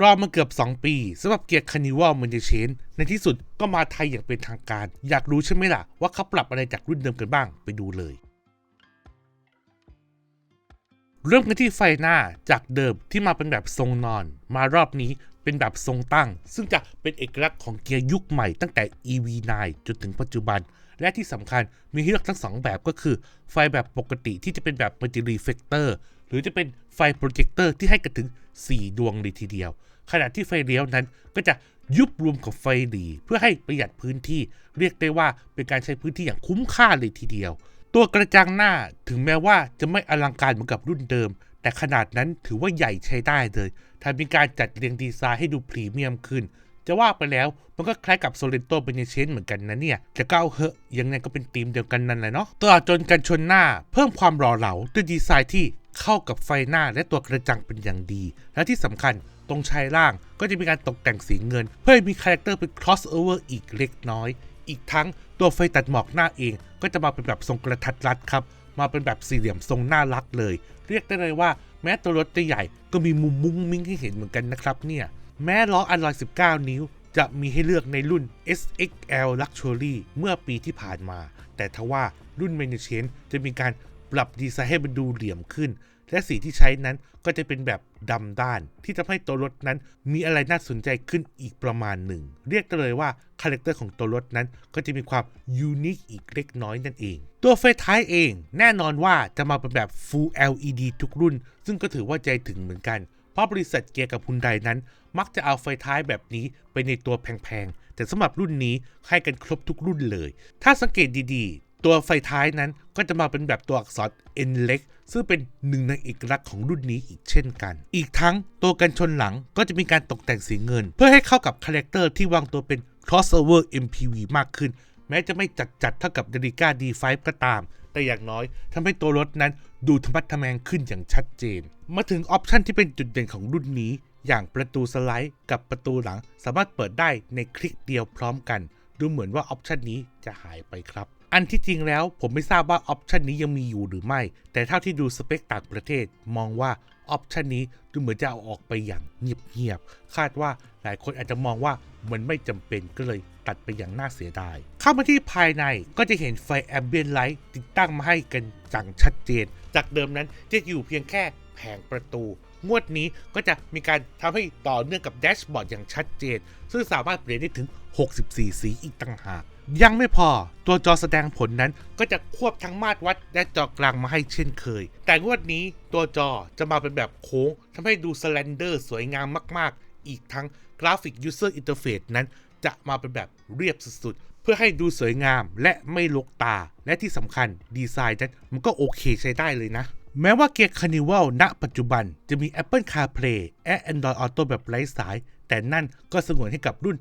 รอมาเกือบ 2 ปีสำหรับเกียร์คานิวัลมันจะเชนในที่สุดก็มาไทยอย่างเป็นทางการ อยากรู้ใช่ไหมล่ะ ว่าเขาปรับอะไรจากรุ่นเดิมกันบ้างไปดูเลย เริ่มกันที่ไฟหน้าจากเดิมที่มาเป็นแบบทรงนอน มารอบนี้เป็นแบบทรงตั้ง ซึ่งจะเป็นเอกลักษณ์ของเกียร์ยุคใหม่ตั้งแต่ EV9 จนถึงปัจจุบัน และที่สำคัญมีให้เลือกทั้ง 2 แบบก็คือ ไฟแบบปกติที่จะเป็นแบบมัลติรีเฟกเตอร์ หรือจะเป็นไฟโปรเจคเตอร์ที่ให้กันถึง 4 ดวงเลยทีเดียว ขณะที่ไฟเลี้ยวนั้นก็จะยุบรวมกับไฟหลีเพื่อให้ประหยัดพื้นที่ เรียกได้ว่าเป็นการใช้พื้นที่อย่างคุ้มค่าเลยทีเดียว ตัวกระจังหน้าถึงแม้ว่าจะไม่อลังการเหมือนกับรุ่นเดิม แต่ขนาดนั้นถือว่าใหญ่ใช้ได้เลยแถมมีการจัดเรียงดีไซน์ให้ดูพรีเมียมขึ้นจะว่าไปแล้วมันก็คล้ายกับโซเลนโตเบเนเชนเหมือนกันนะเนี่ยจะก้าวเหอะยังไงก็เป็นธีมเดียวกันนั่นแหละเนาะตลอดจนกันชนหน้า เพิ่มความหล่อเหลาด้วยดีไซน์ที่ เข้ากับไฟหน้าและตัวกระจังเป็นอย่างดี และที่สำคัญตรงชายล่างก็จะมีการตกแต่งสีเงิน เพื่อให้มีคาแรคเตอร์เป็น crossover อีกเล็กน้อย อีกทั้งตัวไฟตัดหมอกหน้าเอง ก็จะมาเป็นแบบทรงกระทัดรัดครับ มาเป็นแบบสี่เหลี่ยมทรงน่ารักเลย เรียกได้เลยว่าแม้ตัวรถจะใหญ่ก็มีมุมมุ้งมิ้งให้เห็นเหมือนกันนะครับเนี่ยแม้ล้ออันลอย19 นิ้ว จะมีให้เลือกในรุ่น SXL Luxury เมื่อปีที่ผ่านมา แต่ทว่ารุ่น m a n a g e จะมีการ ปรับดีไซน์ให้มันดูเหลี่ยมขึ้น และสีที่ใช้นั้นก็จะเป็นแบบดำด้าน ที่ทำให้ตัวรถนั้นมีอะไรน่าสนใจขึ้นอีกประมาณหนึ่ง เรียกได้เลยว่าคาแรคเตอร์ของตัวรถนั้นก็จะมีความยูนิคอีกเล็กน้อยนั่นเอง ตัวไฟท้ายเองแน่นอนว่าจะมาเป็นแบบ Full LED ทุกรุ่น ซึ่งก็ถือว่าใจถึงเหมือนกัน เพราะบริษัทเกียร์กับฮุนไดนั้น มักจะเอาไฟท้ายแบบนี้ไปในตัวแพงๆแต่สำหรับรุ่นนี้ให้กันครบทุกรุ่นเลย ถ้าสังเกตดีๆ ตัวไฟท้ายนั้นก็จะมาเป็นแบบตัวอักษร N เล็กซึ่งเป็นหนึ่งในเอกลักษณ์ของรุ่นนี้อีกเช่นกัน อีกทั้งตัวกันชนหลังก็จะมีการตกแต่งสีเงิน เพื่อให้เข้ากับคาแรคเตอร์ที่วางตัวเป็น crossover MPV มากขึ้น แม้จะไม่จัดจัดเท่ากับ d e l i c a D5 ก็ตาม แต่อย่างน้อยทำให้ตัวรถนั้นดูธรรมัดทะแมงขึ้นอย่างชัดเจน มาถึงออปชันที่เป็นจุดเด่นของรุ่นนี้ อย่างประตูสไลด์กับประตูหลังสามารถเปิดได้ในคลิกเดียวพร้อมกัน ดูเหมือนว่าออปชันนี้จะหายไปครับ อันที่จริงแล้วผมไม่ทราบว่าออปชันนี้ยังมีอยู่หรือไม่ แต่เท่าที่ดูสเปคต่างประเทศ มองว่าออปชันนี้ดูเหมือนจะเอาออกไปอย่างเงียบๆ คาดว่าหลายคนอาจจะมองว่ามันไม่จำเป็นก็เลยตัดไปอย่างน่าเสียดาย เข้ามาที่ภายในก็จะเห็นไฟแอมเบียนไลท์ติดตั้งมาให้กันจังชัดเจน จากเดิมนั้นจะอยู่เพียงแค่แผงประตู งวดนี้ก็จะมีการทำให้ต่อเนื่องกับแดชบอร์ดอย่างชัดเจน ซึ่งสามารถเปลี่ยนได้ถึง 64 สีอีกต่างหาก ยังไม่พอตัวจอแสดงผลนั้นก็จะควบทั้งมาตรวัดและจอกลางมาให้เช่นเคย แต่งวดนี้ตัวจอจะมาเป็นแบบโค้งทำให้ดูสแลนเดอร์สวยงามมาก ๆ อีกทั้งกราฟิก User Interface นั้น จะมาเป็นแบบเรียบสุด ๆ เพื่อให้ดูสวยงามและไม่ลกตา และที่สำคัญดีไซน์นั้นมันก็โอเคใช้ได้เลยนะแม้ว่าเกียร์ Carnival ณปัจจุบันจะมี Apple CarPlay และ Android Auto แบบไร้สาย แต่นั่นก็สงวนให้กับรุ่น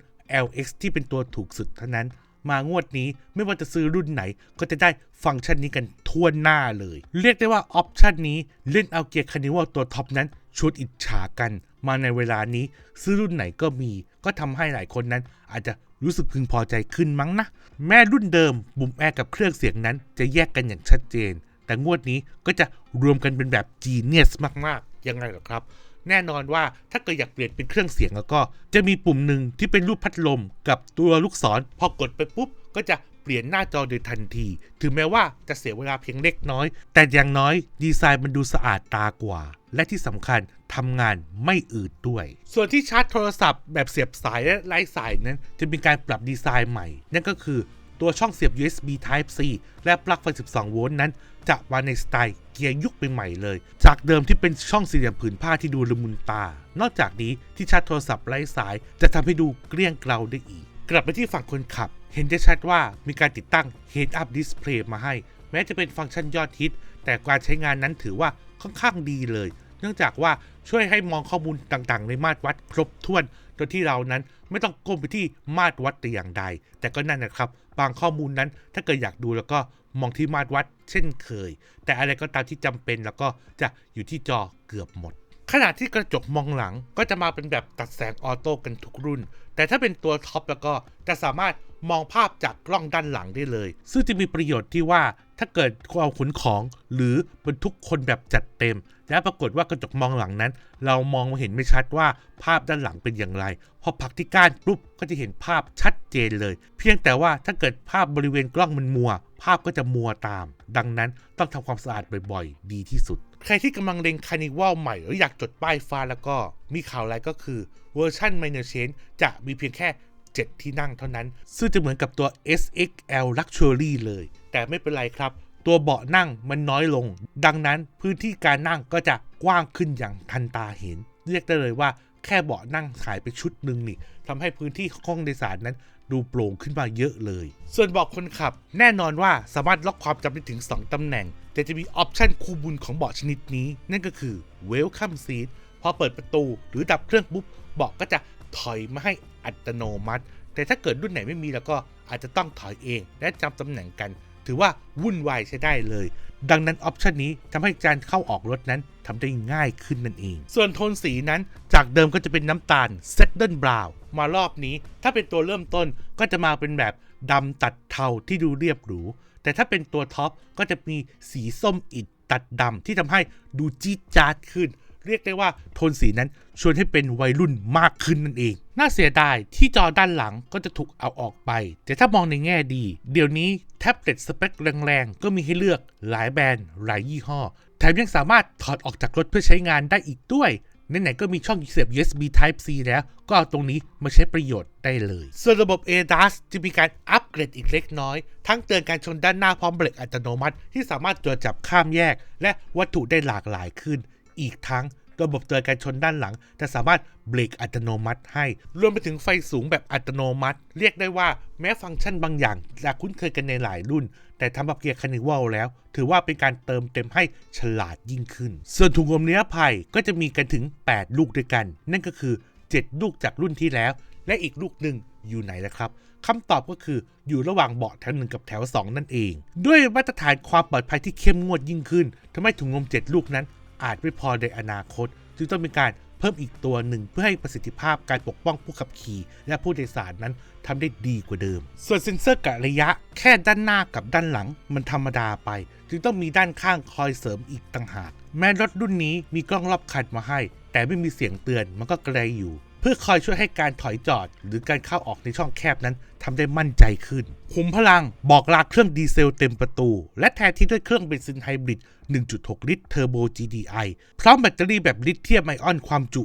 LX ที่เป็นตัวถูกสุดเท่านั้น มางวดนี้ไม่ว่าจะซื้อรุ่นไหน ก็จะได้ฟังก์ชันนี้กันทั่วหน้าเลย เรียกได้ว่าออปชันนี้เล่นเอาเกียร์คานิวัลตัวท็อปนั้นชวนอิจฉากัน มาในเวลานี้ซื้อรุ่นไหนก็มี ก็ทำให้หลายคนนั้น อาจจะรู้สึกพึงพอใจขึ้นมั้งนะ แม้รุ่นเดิมบุ่มแอร์กับเครื่องเสียงนั้น จะแยกกันอย่างชัดเจน แต่งวดนี้ก็จะรวมกันเป็นแบบ Genius มากๆยังไงหรอครับ แน่นอนว่าถ้าเกิดอยากเปลี่ยนเป็นเครื่องเสียงแล้วก็ จะมีปุ่มหนึ่งที่เป็นรูปพัดลมกับตัวลูกศร พอกดไปปุ๊บ ก็จะเปลี่ยนหน้าจอโดยทันที ถึงแม้ว่าจะเสียเวลาเพียงเล็กน้อย แต่อย่างน้อยดีไซน์มันดูสะอาดตากว่า และที่สำคัญทำงานไม่อืดด้วย ส่วนที่ชาร์จโทรศัพท์แบบเสียบสายและไร้สายนั้น จะมีการปรับดีไซน์ใหม่ นั่นก็คือ ตัวช่องเสียบ USB Type C และปลั๊กไฟ 12 โวลต์นั้น จะมาในสไตล์เกียร์ยุคใหม่เลย จากเดิมที่เป็นช่องสี่เหลี่ยมผืนผ้าที่ดูละมุนตา นอกจากนี้ที่ชาร์จโทรศัพท์ไร้สาย จะทำให้ดูเกลี้ยงเกลาได้อีก กลับไปที่ฝั่งคนขับ เห็นได้ชัดว่ามีการติดตั้ง Head Up Display มาให้ แม้จะเป็นฟังก์ชันยอดฮิต แต่การใช้งานนั้นถือว่าค่อนข้างดีเลยเนื่องจากว่าช่วยให้มองข้อมูลต่างๆ ในมาตรวัดครบถ้วนโดยที่เรานั้นไม่ต้องก้มไปที่มาตรวัดแต่อย่างใด แต่ก็นั่นนะครับ บางข้อมูลนั้นถ้าเกิดอยากดูแล้วก็มองที่มาตรวัดเช่นเคย แต่อะไรก็ตามที่จำเป็นแล้วก็จะอยู่ที่จอเกือบหมดขณะที่กระจกมองหลังก็จะมาเป็นแบบตัดแสงออโต้กันทุกรุ่น แต่ถ้าเป็นตัวท็อปแล้วก็จะสามารถมองภาพจากกล้องด้านหลังได้เลย ซึ่งจะมีประโยชน์ที่ว่า ถ้าเกิดเอาขนของหรือบรรทุกคนแบบจัดเต็ม แล้วปรากฏว่ากระจกมองหลังนั้น เรามองเห็นไม่ชัดว่าภาพด้านหลังเป็นอย่างไร พอผักที่ก้านปุ๊บก็จะเห็นภาพชัดเจนเลย เพียงแต่ว่าถ้าเกิดภาพบริเวณกล้องมันมัว ภาพก็จะมัวตาม ดังนั้นต้องทำความสะอาดบ่อยๆ ดีที่สุด ใครที่กำลังเล็งคานิวัลใหม่หรืออยากจดป้ายฟ้าแล้วก็มีข่าวอะไรก็คือเวอร์ชัน Minor Change จะมีเพียงแค่ 7 ที่นั่งเท่านั้น ซึ่งจะเหมือนกับตัว SXL Luxury เลย แต่ไม่เป็นไรครับ ตัวเบาะนั่งมันน้อยลง ดังนั้นพื้นที่การนั่งก็จะกว้างขึ้นอย่างทันตาเห็น เรียกได้เลยว่าแค่เบาะนั่งขายไปชุดหนึ่งนี่ทำให้พื้นที่ห้องโดยสารนั้นดูโปร่งขึ้นมาเยอะเลย ส่วนเบาะคนขับ แน่นอนว่าสามารถล็อกความจำได้ถึง 2ตำแหน่ง แต่จะมีออปชันคู่บุญของเบาะชนิดนี้ นั่นก็คือ Welcome Seat พอเปิดประตูหรือดับเครื่องปุ๊บเบาะก็จะถอยมาให้อัตโนมัติ แต่ถ้าเกิดรุ่นไหนไม่มีแล้วก็อาจจะต้องถอยเองและจำตำแหน่งกัน ถือว่าวุ่นวายใช้ได้เลย ดังนั้นออปชันนี้ทำให้การเข้าออกรถนั้นทำได้ง่ายขึ้นนั่นเอง ส่วนโทนสีนั้นจากเดิมก็จะเป็นน้ำตาลเซตเดิลบราวมารอบนี้ ถ้าเป็นตัวเริ่มต้นก็จะมาเป็นแบบดำตัดเทาที่ดูเรียบหรู แต่ถ้าเป็นตัวท็อปก็จะมีสีส้มอิดตัดดำที่ทำให้ดูจี๊ดจ๊าดขึ้น เรียกได้ว่าโทนสีนั้นชวนให้เป็นวัยรุ่นมากขึ้นนั่นเอง น่าเสียดายที่จอด้านหลังก็จะถูกเอาออกไป แต่ถ้ามองในแง่ดี เดี๋ยวนี้แท็บเล็ตสเปคแรงๆ ก็มีให้เลือกหลายแบรนด์หลายยี่ห้อ แถมยังสามารถถอดออกจากรถเพื่อใช้งานได้อีกด้วยไหนๆก็มีช่องเสียบ USB Type C แล้ว ก็เอาตรงนี้มาใช้ประโยชน์ได้เลย ส่วนระบบ ADAS จะมีการอัปเกรดอีกเล็กน้อย ทั้งเตือนการชนด้านหน้าพร้อมเบรกอัตโนมัติ ที่สามารถตรวจจับข้ามแยก และวัตถุได้หลากหลายขึ้น อีกทั้งระบบเตือนการชนด้านหลัง จะสามารถเบรกอัตโนมัติให้ รวมไปถึงไฟสูงแบบอัตโนมัติ เรียกได้ว่าแม้ฟังก์ชันบางอย่างจะคุ้นเคยกันในหลายรุ่น แต่ทำกับเกียร์คานิวัลแล้ว ถือว่าเป็นการเติมเต็มให้ฉลาดยิ่งขึ้น ส่วนถุงลมนิรภัยก็จะมีกันถึง 8 ลูกด้วยกัน นั่นก็คือ 7 ลูกจากรุ่นที่แล้ว และอีกลูกหนึ่งอยู่ไหนล่ะครับคำตอบก็คืออยู่ระหว่างเบาะแถวหนึ่งกับแถว 2 นั่นเอง ด้วยมาตรฐานความปลอดภัยที่เข้มงวดยิ่งขึ้นทำให้ถุงลม7 ลูกนั้น อาจไม่พอในอนาคต จึงต้องมีการเพิ่มอีกตัวหนึ่งเพื่อให้ประสิทธิภาพการปกป้องผู้ขับขี่ และผู้โดยสารนั้นทำได้ดีกว่าเดิม ส่วนเซ็นเซอร์กะระยะแค่ด้านหน้ากับด้านหลังมันธรรมดาไป จึงต้องมีด้านข้างคอยเสริมอีกต่างหาก แม้รถรุ่นนี้มีกล้องรอบคันมาให้ แต่ไม่มีเสียงเตือนมันก็ไกลอยู่ เพื่อคอยช่วยให้การถอยจอด หรือการเข้าออกในช่องแคบนั้นทำได้มั่นใจขึ้น ขุมพลังบอกลาเครื่องดีเซลเต็มประตู และแทนที่ด้วยเครื่องเบนซินไฮบริด 1.6 ลิตรเทอร์โบ GDI พร้อมแบตเตอรี่แบบลิเธียมไอออนความจุ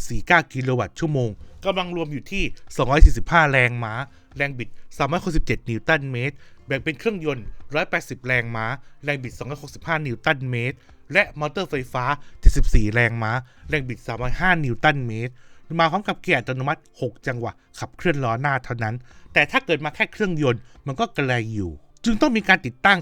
1.49 กิโลวัตต์ชั่วโมงกำลังรวมอยู่ที่ 245 แรงม้า แรงบิด 367 นิวตันเมตร แบ่งเป็นเครื่องยนต์ 180 แรงม้า แรงบิด 265 นิวตันเมตร และมอเตอร์ไฟฟ้า 74 แรงม้า แรงบิด 305 นิวตันเมตร มาพร้อมกับเกียร์อัตโนมัติ 6 จังหวะ ขับเคลื่อนล้อหน้าเท่านั้น แต่ถ้าเกิดมาแค่เครื่องยนต์มันก็กระไรอยู่ จึงต้องมีการติดตั้ง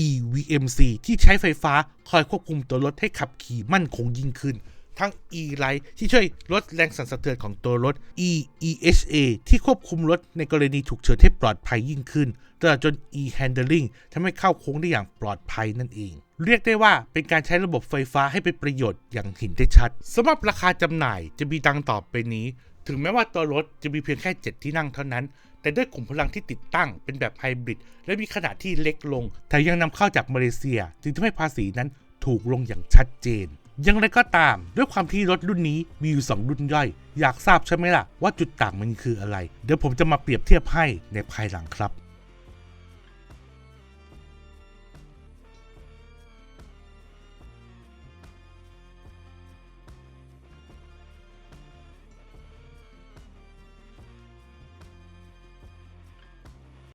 EVMC ที่ใช้ไฟฟ้าคอยควบคุมตัวรถให้ขับขี่มั่นคงยิ่งขึ้น ทั้ง E-Light ที่ช่วยลดแรงสั่นสะเทือนของตัวรถ EEHA ที่ควบคุมรถในกรณีฉุกเฉินให้ปลอดภัยยิ่งขึ้นตลอดจน E-Handling ทำให้เข้าโค้งได้อย่างปลอดภัยนั่นเอง เรียกได้ว่าเป็นการใช้ระบบไฟฟ้าให้เป็นประโยชน์อย่างเห็นได้ชัดสำหรับราคาจำหน่ายจะมีดังต่อไปนี้ ถึงแม้ว่าตัวรถจะมีเพียงแค่ 7 ที่นั่งเท่านั้น แต่ด้วยขุมพลังที่ติดตั้งเป็นแบบไฮบริดและมีขนาดที่เล็กลงแต่ยังนำเข้าจากมาเลเซีย จึงทำให้ภาษีนั้นถูกลงอย่างชัดเจนอย่างไรก็ตาม ด้วยความที่รถรุ่นนี้มีอยู่ 2 รุ่นย่อย อยากทราบใช่ไหมล่ะว่าจุดต่างมันคืออะไร เดี๋ยวผมจะมาเปรียบเทียบให้ในภายหลังครับ